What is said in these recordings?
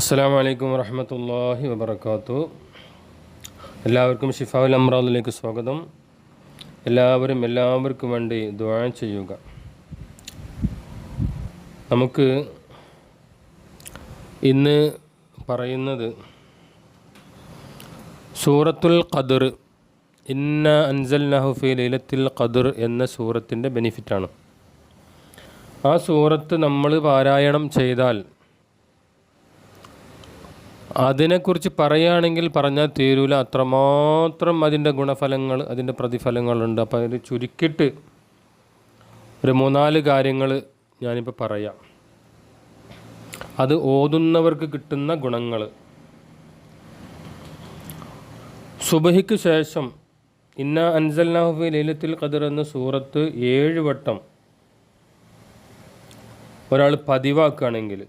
അസ്സാം വലൈക്കും വറഹമത്തല്ലാഹി വബർക്കാത്തു എല്ലാവർക്കും ഷിഫാവുൽ അമ്രാദിലേക്ക് സ്വാഗതം. എല്ലാവരും എല്ലാവർക്കും വേണ്ടി ദ്വാ ചെയ്യുക. നമുക്ക് ഇന്ന് പറയുന്നത് സൂറത്തുൽ ഖദർ ഇന്ന അൻസൽ നഹുഫി ലൈലത്തിൽ ഖദർ എന്ന സൂറത്തിന്റെ ബെനിഫിറ്റാണ്. ആ സൂറത്ത് നമ്മൾ പാരായണം ചെയ്താൽ അതിനെക്കുറിച്ച് പറയുകയാണെങ്കിൽ പറഞ്ഞാൽ തീരൂല. അത്രമാത്രം അതിന്റെ ഗുണഫലങ്ങൾ അതിന്റെ പ്രതിഫലങ്ങളുണ്ട്. അപ്പോൾ അതിൽ ചുരുക്കിട്ട് ഒരു മൂന്നാൽ കാര്യങ്ങൾ ഞാനിപ്പോൾ പറയാം. അത് ഓതുന്നവർക്ക് കിട്ടുന്ന ഗുണങ്ങൾ. സുബഹിക്ക് ശേഷം ഇന്ന അൻസൽനാഹുബി ലൈലത്തുൽ ഖദർ എന്ന സൂറത്ത് ഏഴ് വട്ടം ഒരാൾ പതിവാക്കുകയാണെങ്കിൽ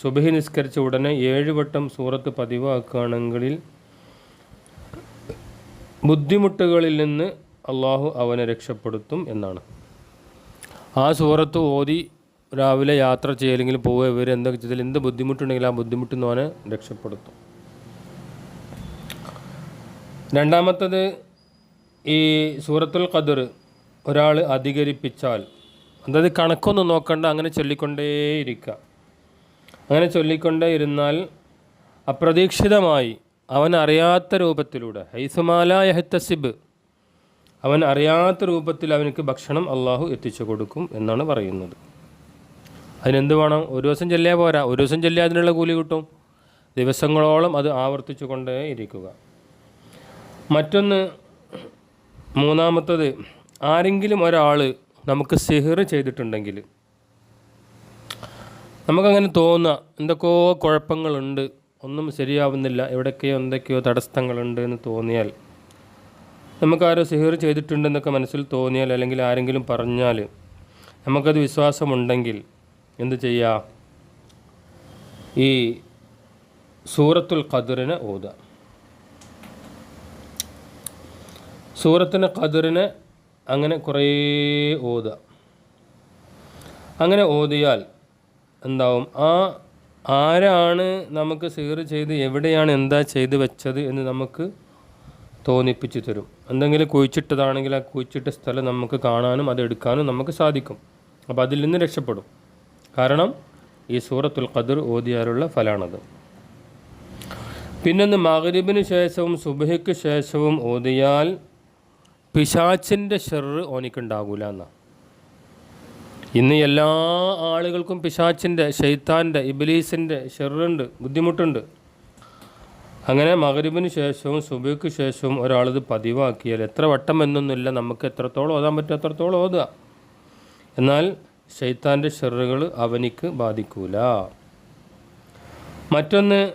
സുബഹി നിസ്കരിച്ച ഉടനെ ഏഴ് വട്ടം സൂറത്ത് പതിവാക്കുകയാണെങ്കിൽ ബുദ്ധിമുട്ടുകളിൽ നിന്ന് അള്ളാഹു അവനെ രക്ഷപ്പെടുത്തും എന്നാണ്. ആ സൂറത്ത് ഓതി രാവിലെ യാത്ര ചെയ്യലെങ്കിൽ പോവുക ഇവർ എന്തൊക്കെ ചെയ്താൽ എന്ത് ബുദ്ധിമുട്ടുണ്ടെങ്കിൽ ആ ബുദ്ധിമുട്ടിൽ നിന്ന് അവനെ രക്ഷപ്പെടുത്തും. രണ്ടാമത്തത് ഈ സൂറത്തുൽ ഖദർ ഒരാൾ അധികരിപ്പിച്ചാൽ അതായത് കണക്കൊന്നും നോക്കണ്ട അങ്ങനെ ചൊല്ലിക്കൊണ്ടേയിരിക്കുക. അങ്ങനെ ചൊല്ലിക്കൊണ്ടേ ഇരുന്നാൽ അപ്രതീക്ഷിതമായി അവൻ അറിയാത്ത രൂപത്തിലൂടെ ഹൈസുമാല യഹത്തസിബ് അവൻ അറിയാത്ത രൂപത്തിൽ അവനക്ക് ഭക്ഷണം അള്ളാഹു എത്തിച്ചു കൊടുക്കും എന്നാണ് പറയുന്നത്. അതിനെന്ത് വേണം? ഒരു ദിവസം ചെല്ലിയാൽ പോരാ. ഒരു ദിവസം ചെല്ലിയാൽ അതിനുള്ള കൂലി കിട്ടും. ദിവസങ്ങളോളം അത് ആവർത്തിച്ചു കൊണ്ടേ ഇരിക്കുക. മറ്റൊന്ന് മൂന്നാമത്തത് ആരെങ്കിലും ഒരാൾ നമുക്ക് സിഹിർ ചെയ്തിട്ടുണ്ടെങ്കിൽ നമുക്കങ്ങനെ തോന്നുക എന്തൊക്കെയോ കുഴപ്പങ്ങളുണ്ട് ഒന്നും ശരിയാവുന്നില്ല എവിടെയൊക്കെയോ എന്തൊക്കെയോ തടസ്സങ്ങളുണ്ട് എന്ന് തോന്നിയാൽ നമുക്കാരോ സിഹിർ ചെയ്തിട്ടുണ്ടെന്നൊക്കെ മനസ്സിൽ തോന്നിയാൽ അല്ലെങ്കിൽ ആരെങ്കിലും പറഞ്ഞാൽ നമുക്കത് വിശ്വാസമുണ്ടെങ്കിൽ എന്ത് ചെയ്യുക ഈ സൂറത്തുൽ ഖദറിനെ ഓതുക. സൂറത്തിന് ഖദറിനെ അങ്ങനെ കുറേ ഓതുക. അങ്ങനെ ഓതിയാൽ എന്താവും? ആ ആരാണ് നമുക്ക് സീർ ചെയ്ത് എവിടെയാണ് എന്താ ചെയ്ത് വെച്ചത് എന്ന് നമുക്ക് തോന്നിപ്പിച്ച് തരും. എന്തെങ്കിലും കുഴിച്ചിട്ടതാണെങ്കിൽ ആ കുഴിച്ചിട്ട സ്ഥലം നമുക്ക് കാണാനും അത് എടുക്കാനും നമുക്ക് സാധിക്കും. അപ്പോൾ അതിൽ നിന്ന് രക്ഷപ്പെടും. കാരണം ഈ സൂറത്തുൽ ഖദർ ഓതിയാലുള്ള ഫലാണത്. പിന്നൊന്ന് മഗ്രിബിന് ശേഷവും സുബഹയ്ക്ക് ശേഷവും ഓതിയാൽ പിശാച്ചിന്റെ ഷെറ് ഓനിക്കുണ്ടാകൂല എന്നാണ് ഇന്ന് എല്ലാ ആളുകൾക്കും പിശാച്ചിന്റെ ഷെയ്ത്താന്റെ ഇബിലീസിന്റെ ഷെറുണ്ട് ബുദ്ധിമുട്ടുണ്ട്. അങ്ങനെ മകരുവിന് ശേഷവും സുബയ്ക്ക് ശേഷവും ഒരാളിത് പതിവാക്കിയാൽ എത്ര വട്ടം എന്നൊന്നുമില്ല നമുക്ക് എത്രത്തോളം ഓതാൻ പറ്റും അത്രത്തോളം ഓതുക. എന്നാൽ ഷെയ്ത്താന്റെ ഷെറുകൾ അവനിക്ക് ബാധിക്കൂല. മറ്റൊന്ന്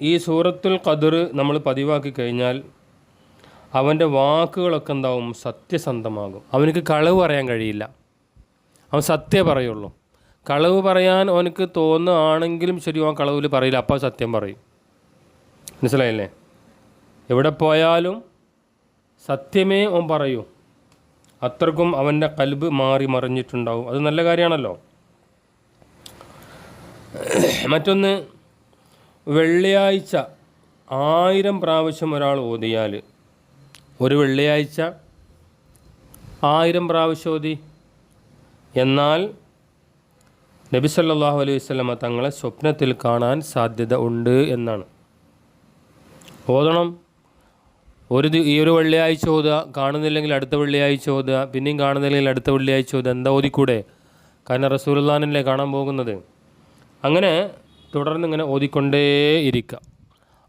ഈ സൂറത്തുൽ ഖദർ നമ്മൾ പതിവാക്കി കഴിഞ്ഞാൽ അവന്റെ വാക്കുകളൊക്കെ എന്താവും? സത്യസന്ധമാകും. അവനക്ക് കളവ് പറയാൻ കഴിയില്ല. അവൻ സത്യം പറയുള്ളൂ. കളവ് പറയാൻ അവനക്ക് തോന്നുകയാണെങ്കിലും ശരി അവൻ കളവിൽ പറയില്ല. അപ്പോൾ സത്യം പറയും. മനസ്സിലായില്ലേ? എവിടെ പോയാലും സത്യമേ അവൻ പറയൂ. അത്രക്കും അവന്റെ കൽബ് മാറി മറിഞ്ഞിട്ടുണ്ടാവും. അത് നല്ല കാര്യമാണല്ലോ. മറ്റൊന്ന് വെള്ളിയാഴ്ച ആയിരം പ്രാവശ്യം ഒരാൾ ഓതിയാൽ ഒരു വെള്ളിയാഴ്ച ആയിരം പ്രാവശ്യം ഓതി. എന്നാൽ നബി സല്ലാഹു അലൈഹി വസല്ലമ തങ്ങളെ സ്വപ്നത്തിൽ കാണാൻ സാധ്യത ഉണ്ട് എന്നാണ്. ഓതണം. ഒരു ഈ ഒരു വെള്ളിയാഴ്ച ഓതുക കാണുന്നില്ലെങ്കിൽ അടുത്ത വെള്ളിയാഴ്ച ഓതുക പിന്നെയും കാണുന്നില്ലെങ്കിൽ അടുത്ത വെള്ളിയാഴ്ച ഓതുക എന്താ ഓതിക്കൂടെ? കാരണം റസൂലുള്ളാനല്ലേ കാണാൻ പോകുന്നത്. അങ്ങനെ തുടർന്ന് ഇങ്ങനെ ഓതിക്കൊണ്ടേ ഇരിക്കുക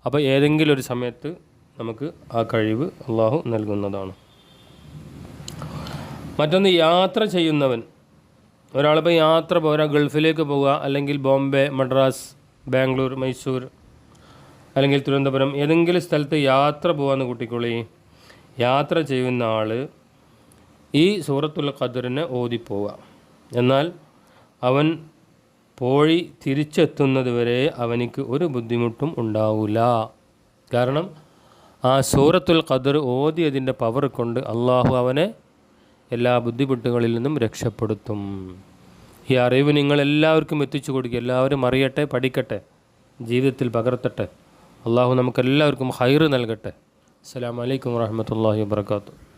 അപ്പോൾ ഏതെങ്കിലും ഒരു സമയത്ത് നമുക്ക് ആ കഴിവ് അള്ളാഹു നൽകുന്നതാണ്. മറ്റൊന്ന് യാത്ര ചെയ്യുന്നവൻ. ഒരാളിപ്പോൾ യാത്ര പോരാ ഗൾഫിലേക്ക് പോവുക അല്ലെങ്കിൽ ബോംബെ മദ്രാസ് ബാംഗ്ലൂർ മൈസൂർ അല്ലെങ്കിൽ തിരുവനന്തപുരം ഏതെങ്കിലും സ്ഥലത്ത് യാത്ര പോകാമെന്ന് കൂട്ടിക്കോളി. യാത്ര ചെയ്യുന്ന ആൾ ഈ സൂറത്തുൽ ഖദറിനെ ഓതിപ്പോവുക. എന്നാൽ അവൻ പോയി തിരിച്ചെത്തുന്നത് വരെ അവനിക്ക് ഒരു ബുദ്ധിമുട്ടും ഉണ്ടാവില്ല കാരണം ആ സൂറത്തുൽ ഖദർ ഓതിയതിന്റെ പവർ കൊണ്ട് അള്ളാഹു അവനെ എല്ലാ ബുദ്ധിമുട്ടുകളിൽ നിന്നും രക്ഷപ്പെടുത്തും. ഈ അറിവ് നിങ്ങൾ എല്ലാവർക്കും എത്തിച്ചു കൊടുക്കുക എല്ലാവരും അറിയട്ടെ പഠിക്കട്ടെ ജീവിതത്തിൽ പകർത്തട്ടെ. അള്ളാഹു നമുക്കെല്ലാവർക്കും ഹൈറ് നൽകട്ടെ. അസ്സാം അലൈക്കും വാഹമത്തല്ലാഹി വബർക്കാത്തു